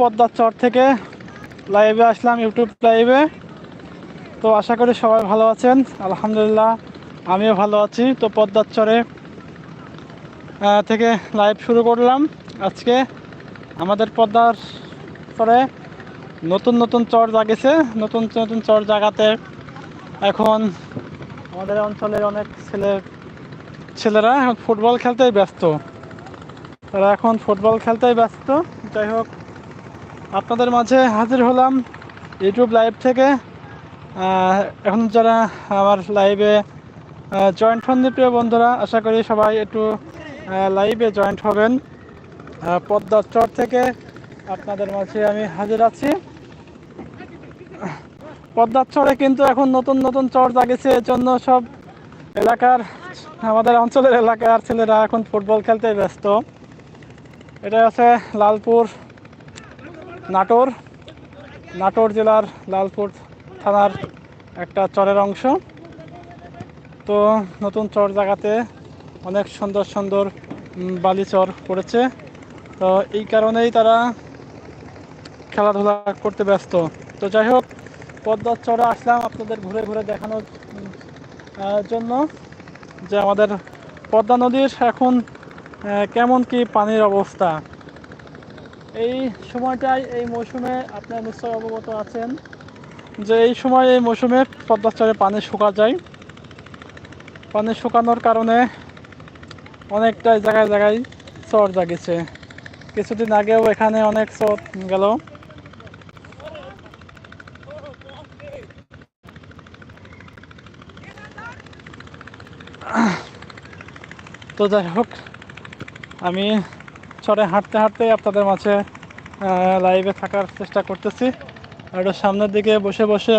পদ্মার চর থেকে লাইভে আসলাম ইউটিউব লাইভে তো আশা করি সবাই ভালো আছেন। আলহামদুলিল্লাহ, আমিও ভালো আছি। তো পদ্মার চরে থেকে লাইভ শুরু করলাম আজকে। আমাদের পদ্মার চরে নতুন নতুন চর জাগেছে। নতুন নতুন চর জাগাতে এখন আমাদের অঞ্চলের অনেক ছেলে, ছেলেরা ফুটবল খেলতেই ব্যস্ত। তারা এখন ফুটবল খেলতেই ব্যস্ত। যাই হোক আপনাদের মাঝে হাজির হলাম ইউটিউব লাইভ থেকে। এখন যারা আমার লাইভে জয়েন্ট হন প্রিয় বন্ধুরা আশা করি সবাই একটু লাইভে জয়েন্ট হবেন। আহ, চর থেকে আপনাদের মাঝে আমি হাজির আছি। পদ্মার চরে কিন্তু এখন নতুন নতুন চর জাগেছে জন্য সব এলাকার আমাদের অঞ্চলের এলাকার ছেলেরা এখন ফুটবল খেলতে ব্যস্ত। এটা আছে লালপুর নাটোর নাটোর জেলার লালপুর থানার একটা চরের অংশ। তো নতুন চর জায়গাতে অনেক সুন্দর সুন্দর উম, বালি চর পড়েছে। তো এই কারণেই তারা খেলাধুলা করতে ব্যস্ত। তো যাই হোক পদ্মার চরে আসলাম আপনাদের ঘুরে ঘুরে দেখানোর জন্য যে আমাদের পদ্মা নদীর এখন কেমন কি পানির অবস্থা। এই সময়টায়, এই মৌসুমে আপনারা নিশ্চয়ই অবগত আছেন যে এই সময়, এই মৌসুমে পদ্মার চরে পানি শুকা যায়। পানি শুকানোর কারণে অনেকটা জায়গায় জায়গায় চর জাগেছে। কিছুদিন আগেও এখানে অনেক চর গেল। তো যাই হোক, আমি চরে হাঁটতে হাঁটতে আপনাদের মাঝে লাইভে থাকার চেষ্টা করতেছি। আর একটু সামনের দিকে বসে বসে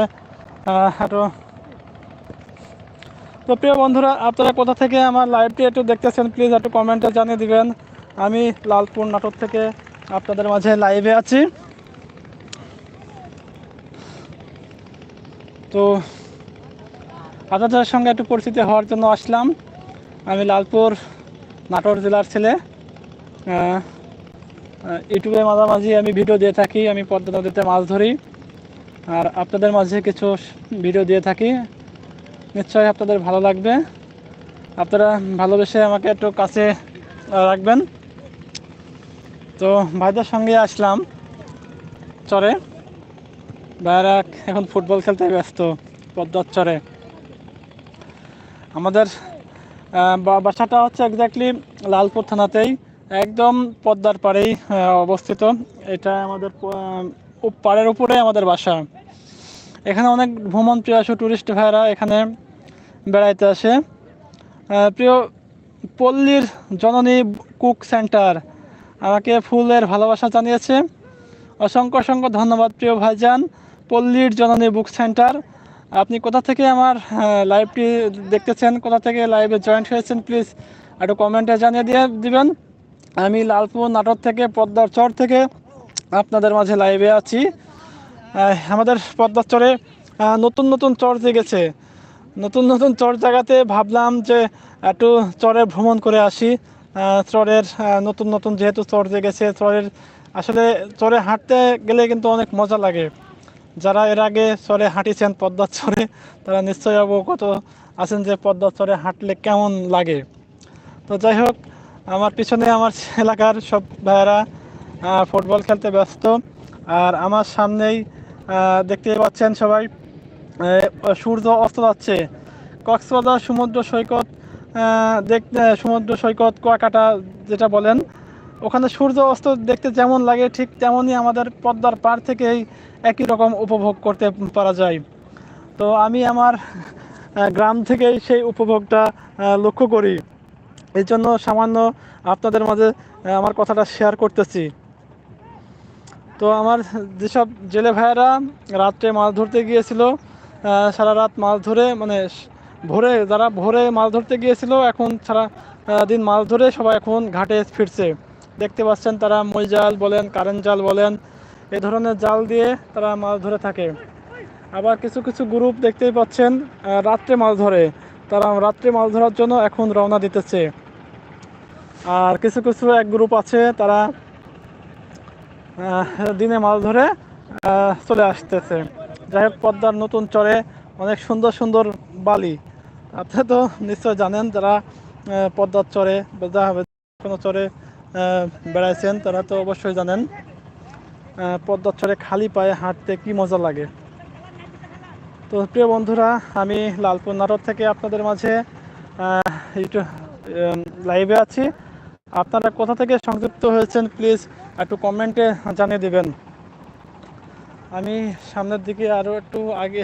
একটু তো প্রিয় বন্ধুরা, আপনারা কোথা থেকে আমার লাইভটি একটু দেখতেছেন প্লিজ একটু কমেন্টে জানিয়ে দিবেন। আমি লালপুর নাটক থেকে আপনাদের মাঝে লাইভে আছি। তো আপনাদের সঙ্গে একটু পরিচিত হওয়ার জন্য আসলাম। আমি লালপুর নাটোর জেলার ছেলে। ইউটিউবে মাঝামাঝি আমি ভিডিও দিয়ে থাকি, আমি পদ্মা নদীতে মাছ ধরি। আর আপনাদের মাঝে কিছু ভিডিও দিয়ে থাকি। নিশ্চয়ই আপনাদের ভালো লাগবে। আপনারা ভালোবেসে আমাকে একটু কাছে রাখবেন। তো ভাইদের সঙ্গে আসলাম চরে। ভাইরা এখন ফুটবল খেলতে ব্যস্ত, পদ্মার চরে। আমাদের বাসাটা হচ্ছে এক্স্যাক্টলি লালপুর থানাতেই। একদম পদ্মার পাড়েই অবস্থিত। এটা আমাদের পাড়ের উপরে আমাদের বাসা। এখানে অনেক ভ্রমণ প্রিয়াসু টুরিস্ট ভাইরা এখানে বেড়াইতে আসে। প্রিয় পল্লীর জননী কুক সেন্টার আমাকে ফুলের ভালোবাসা জানিয়েছে। অসংখ্য অসংখ্য ধন্যবাদ প্রিয় ভাইজান। পল্লীর জননী বুক সেন্টার, আপনি কোথা থেকে আমার লাইভটি দেখতেছেন, কোথা থেকে লাইভে জয়েন্ট হয়েছেন প্লিজ একটু কমেন্টে জানিয়ে দিয়ে দিবেন। আমি লালপুর নাটক থেকে, পদ্মার চর থেকে আপনাদের মাঝে লাইভে আছি। আমাদের পদ্মার চরে নতুন নতুন চর জেগেছে। নতুন নতুন চর জায়গাতে ভাবলাম যে একটু চরে ভ্রমণ করে আসি। চরের নতুন নতুন যেহেতু চর জেগেছে, চরের আসলে চরে হাঁটতে গেলে কিন্তু অনেক মজা লাগে। যারা এর আগে চরে হাঁটিছেন পদ্মার চরে, তারা নিশ্চয়ই অবগত আছেন যে পদ্মার চরে হাঁটলে কেমন লাগে। তো যাই হোক আমার পিছনে আমার এলাকার সব ভাইয়েরা ফুটবল খেলতে ব্যস্ত। আর আমার সামনেই দেখতে পাচ্ছেন সবাই সূর্য অস্ত যাচ্ছে। কক্সবাজার সমুদ্র সৈকত দেখতে, সমুদ্র সৈকত, কুয়াকাটা যেটা বলেন, ওখানে সূর্য অস্ত দেখতে যেমন লাগে, ঠিক তেমনই আমাদের পদ্মার পার থেকেই একই রকম উপভোগ করতে পারা যায়। তো আমি আমার গ্রাম থেকেই সেই উপভোগটা লক্ষ্য করি। এই জন্য সামান্য আপনাদের মাঝে আমার কথাটা শেয়ার করতেছি। তো আমার যেসব জেলে ভাইয়েরা রাত্রে মাছ ধরতে গিয়েছিল সারা রাত মাছ ধরে মানে ভোরে, যারা ভোরে মাছ ধরতে গিয়েছিল, এখন সারা দিন মাছ ধরে সবাই এখন ঘাটে ফিরছে। দেখতে পাচ্ছেন তারা মই জাল বলেন, কারেন্ট জাল বলেন, এ ধরনের জাল দিয়ে তারা মাছ ধরে থাকে। আবার কিছু কিছু গ্রুপ দেখতেই পাচ্ছেন রাত্রে মাছ ধরে। তারা রাত্রে মাছ ধরার জন্য এখন রওনা দিতেছে। আর কিছু কিছু এক গ্রুপ আছে, তারা দিনে মাছ ধরে চলে আসতেছে। যাই হোক, পদ্মার নতুন চরে অনেক সুন্দর সুন্দর বালি। আপনি তো নিশ্চয় জানেন যারা পদ্মার চরে বা যা হবে কোনো চরে বেড়াইছেন, তারা তো অবশ্যই জানেন পদ্মার চরে খালি পায়ে হাঁটতে কি মজা লাগে। তো প্রিয় বন্ধুরা, আমি লালপুর নাটক থেকে আপনাদের মাঝে একটু লাইভে আছি। আপনারা কোথা থেকে সংযুক্ত হয়েছেন প্লিজ একটু কমেন্টে জানিয়ে দিবেন। আমি সামনের দিকে আরও একটু আগে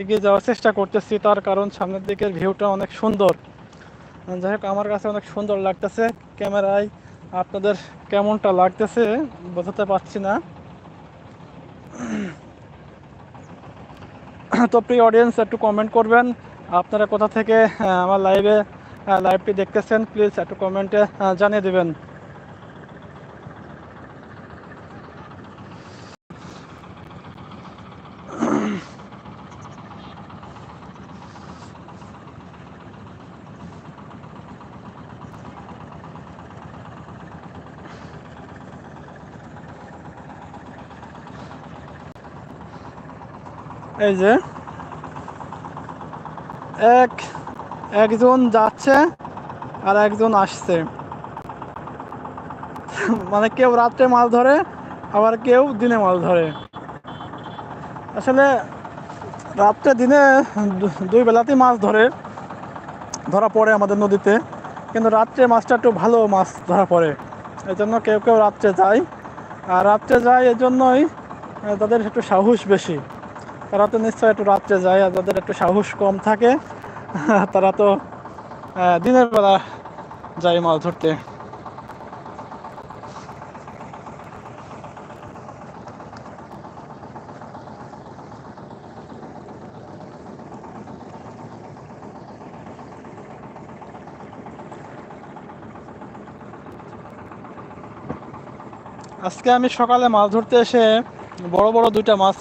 এগিয়ে যাওয়ার চেষ্টা করতেছি, তার কারণ সামনের দিকের ভিউটা অনেক সুন্দর। যাই হোক, আমার কাছে অনেক সুন্দর লাগতেছে ক্যামেরায়। আপনাদের কেমনটা লাগতেছে বোঝাতে পারছি না। তো প্রিয় অডিয়েন্স একটু কমেন্ট করবেন। আপনারা কোথা থেকে আমার লাইভে লাইভটি দেখতেছেন প্লিজ একটু কমেন্টে জানিয়ে দেবেন। এই যে এক একজন যাচ্ছে আর একজন আসছে। মানে কেউ রাত্রে মাছ ধরে, আবার কেউ দিনে মাছ ধরে। আসলে রাত্রে দিনে দুই বেলাতেই মাছ ধরে, ধরা পড়ে আমাদের নদীতে। কিন্তু রাত্রে মাছটা একটু ভালো মাছ ধরা পড়ে। এই জন্য কেউ কেউ রাত্রে যায়। আর রাত্রে যায় এই জন্যই তাদের একটু সাহস বেশি। তারা তো নিশ্চয় একটু রাত্রে যায় আর যাদের একটু সাহস কম থাকে। তারা তো দিনের বেলা যায় মাছ ধরতে। আজকে আমি সকালে মাছ ধরতে এসে বড় বড় দুইটা মাছ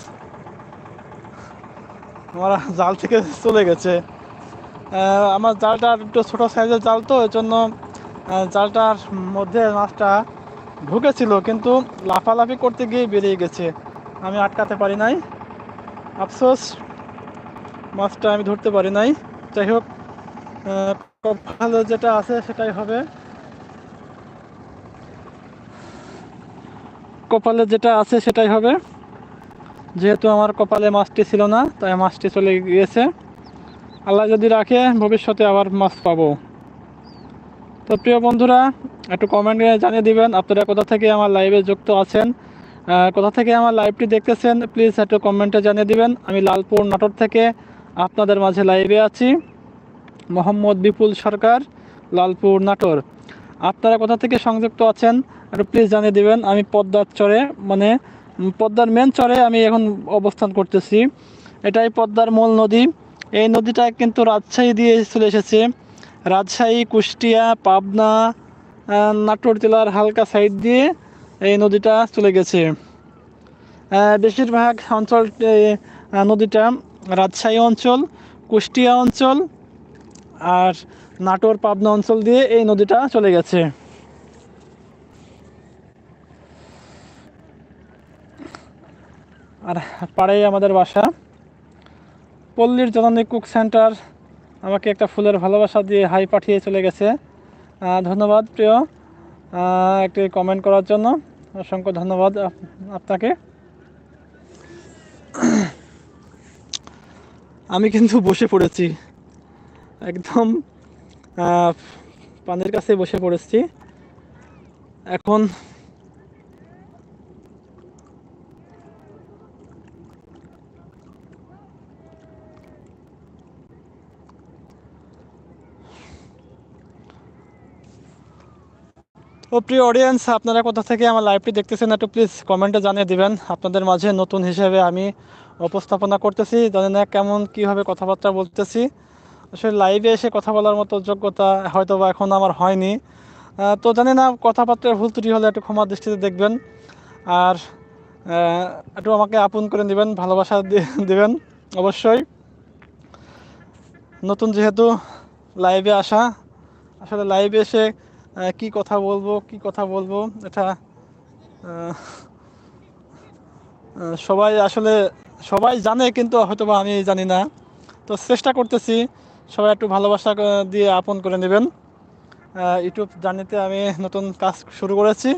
আমার জাল থেকে চলে গেছে। আমার জালটা একটু ছোটো সাইজের জাল তো, এই জন্য জালটার মধ্যে মাছটা ঢুকেছিল, কিন্তু লাফালাফি করতে গিয়ে বেরিয়ে গেছে। আমি আটকাতে পারি নাই। আফসোস, মাছটা আমি ধরতে পারি নাই। যাই হোক কপালে যেটা আছে সেটাই হবে। কপালে যেটা আছে সেটাই হবে। যেহেতু আমার কপালে মাছটি ছিল না, তাই মাছটি চলে গিয়েছে। আল্লাহ যদি রাখে, ভবিষ্যতে আবার মাছ পাবো। তো প্রিয় বন্ধুরা, একটু কমেন্টে জানিয়ে দিবেন, আপনারা কোথা থেকে আমার লাইভে যুক্ত আছেন? কোথা থেকে আমার লাইভটি দেখতেছেন প্লিজ একটু কমেন্টে জানিয়ে দিবেন। আমি লালপুর নাটোর থেকে আপনাদের মাঝে লাইভে আছি, মোহাম্মদ বিপুল সরকার, লালপুর নাটোর। আপনারা কোথা থেকে সংযুক্ত আছেন, একটু প্লিজ জানিয়ে দিবেন। আমি পদ্মার চরে মানে পদ্মার মেন চরে আমি এখন অবস্থান করতেছি। এটাই পদ্মার মূল নদী। এই নদীটা কিন্তু রাজশাহী দিয়ে চলে এসেছে। রাজশাহী, কুষ্টিয়া, পাবনা নাটোর জেলার হালকা সাইড দিয়ে এই নদীটা চলে গেছে। বেশিরভাগ অঞ্চল নদীটা রাজশাহী অঞ্চল, কুষ্টিয়া অঞ্চল আর নাটোর, পাবনা অঞ্চল দিয়ে এই নদীটা চলে গেছে। আর পাড়েই আমাদের বাসা। পল্লীর জননী কুক সেন্টার আমাকে একটা ফুলের ভালোবাসা দিয়ে হাই পাঠিয়ে চলে গেছে। ধন্যবাদ, প্রিয়। একটি কমেন্ট করার জন্য অসংখ্য ধন্যবাদ আপ- আপনাকে। আমি কিন্তু বসে পড়েছি। একদম পানির কাছে বসে পড়েছি। এখন ও প্রিয় অডিয়েন্স আপনারা কোথা থেকে আমার লাইভটি দেখতেছেন একটু প্লিজ কমেন্টে জানিয়ে দিবেন। আপনাদের মাঝে নতুন হিসেবে আমি উপস্থাপনা করতেছি। জানি না কেমন, কীভাবে কথাবার্তা বলতেছি। আসলে লাইভে এসে কথা বলার মতো যোগ্যতা হয়তো বা এখন আমার হয়নি। তো জানি না, কথাবার্তার ভুল ত্রুটি হলে একটু ক্ষমা দৃষ্টিতে দেখবেন। আর একটু আমাকে আপন করে নেবেন ভালোবাসা দিবেন, অবশ্যই। নতুন যেহেতু লাইভে আসা, আসলে লাইভে এসে কি কথা বলব কি কথা বলব? এটা সবাই আসলে সবাই জানে কিন্তু হয়তো বা আমি জানি না। তো চেষ্টা করতেছি সবাই একটু ভালোবাসা দিয়ে আপন করে নেবেন। ইউটিউব জার্নিতে আমি নতুন কাজ শুরু করেছি।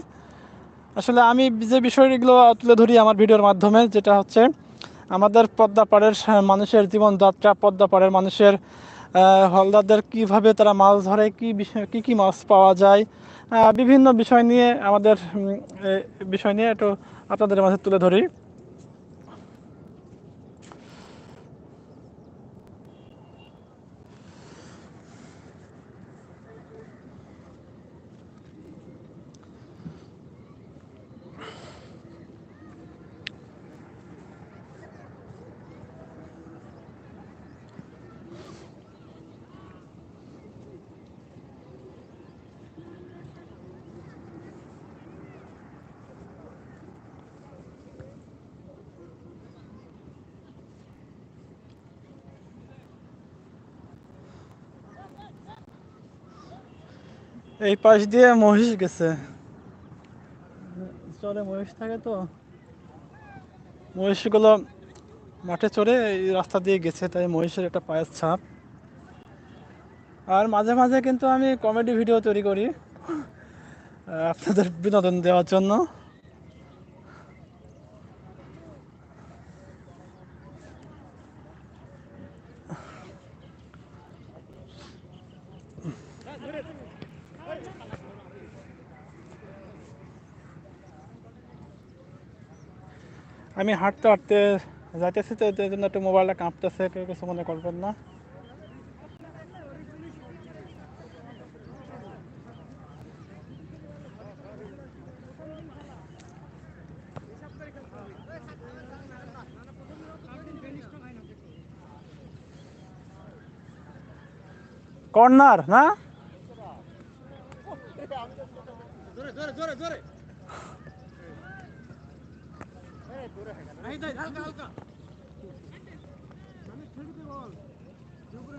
আসলে আমি যে বিষয়গুলো তুলে ধরি আমার ভিডিওর মাধ্যমে যেটা হচ্ছে আমাদের পদ্মাপাড়ের সা- মানুষের জীবনযাত্রা পদ্মাপাড়ের মানুষের আহ, হলদারদের কীভাবে তারা মাছ ধরে, কি বিষয়, কী কী মাছ পাওয়া যায় বিভিন্ন বিষয় নিয়ে আমাদের বিষয় নিয়ে একটু আপনাদের মাঝে তুলে ধরি। এই পাশ দিয়ে মহিষ গেছে। চলে মহিষ থাকে তো। মহিষগুলো মাঠে চড়ে এই রাস্তা দিয়ে গেছে তাই মহিষের একটা পায়ের ছাপ। আর মাঝে মাঝে কিন্তু আমি কমেডি ভিডিও তৈরি করি আপনাদের বিনোদন দেওয়ার জন্য। আমি হাঁটতে হাঁটতে যাইতেছি তো এই জন্য একটু মোবাইলটা কাঁপতেছে, কেউ কিছু মনে করবেন না। কর্নার, না?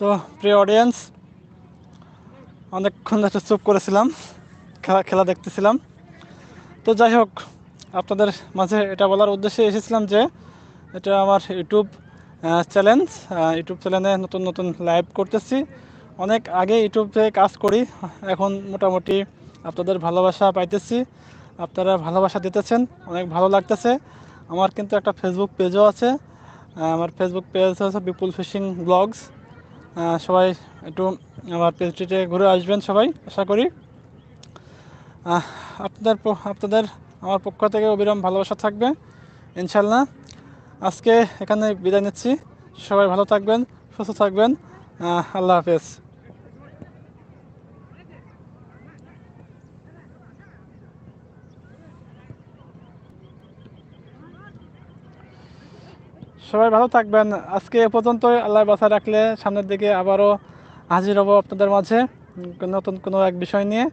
তো প্রিয় অডিয়েন্স অনেকক্ষণ একটা চুপ করেছিলাম, খেলা খেলা দেখতেছিলাম। তো যাই হোক, আপনাদের মাঝে এটা বলার উদ্দেশ্যে এসেছিলাম যে এটা আমার ইউটিউব চ্যালেঞ্জ ইউটিউব চ্যানেলে নতুন নতুন লাইভ করতেছি। অনেক আগে ইউটিউবে কাজ করি, এখন মোটামুটি আপনাদের ভালোবাসা পাইতেছি। আপনারা ভালোবাসা দিতেছেন, অনেক ভালো লাগতেছে। আমার কিন্তু একটা ফেসবুক পেজও আছে। আমার ফেসবুক পেজ হচ্ছে বিপুল ফিশিং ব্লগস। সবাই একটু আমার পেজটিতে ঘুরে আসবেন সবাই, আশা করি। আপনাদের আপনাদের, আমার পক্ষ থেকে অবিরাম ভালোবাসা থাকবে ইনশাল্লাহ আজকে এখানে বিদায় নিচ্ছি। সবাই ভালো থাকবেন, সুস্থ থাকবেন। আল্লাহ হাফেজ। সবাই ভালো থাকবেন। আজকে এ পর্যন্তই। আল্লাহ বাসা রাখলে সামনের দিকে আবারও হাজির হব আপনাদের মাঝে নতুন কোনো এক বিষয় নিয়ে।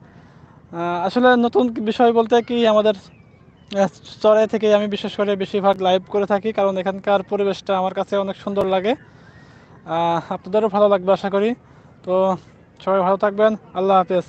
আসলে নতুন বিষয় বলতে কি, আমাদের চড়াই থেকে আমি বিশেষ করে বেশিরভাগ লাইভ করে থাকি, কারণ এখানকার পরিবেশটা আমার কাছে অনেক সুন্দর লাগে। আপনাদেরও ভালো লাগবে আশা করি। তো সবাই ভালো থাকবেন। আল্লাহ হাফেজ।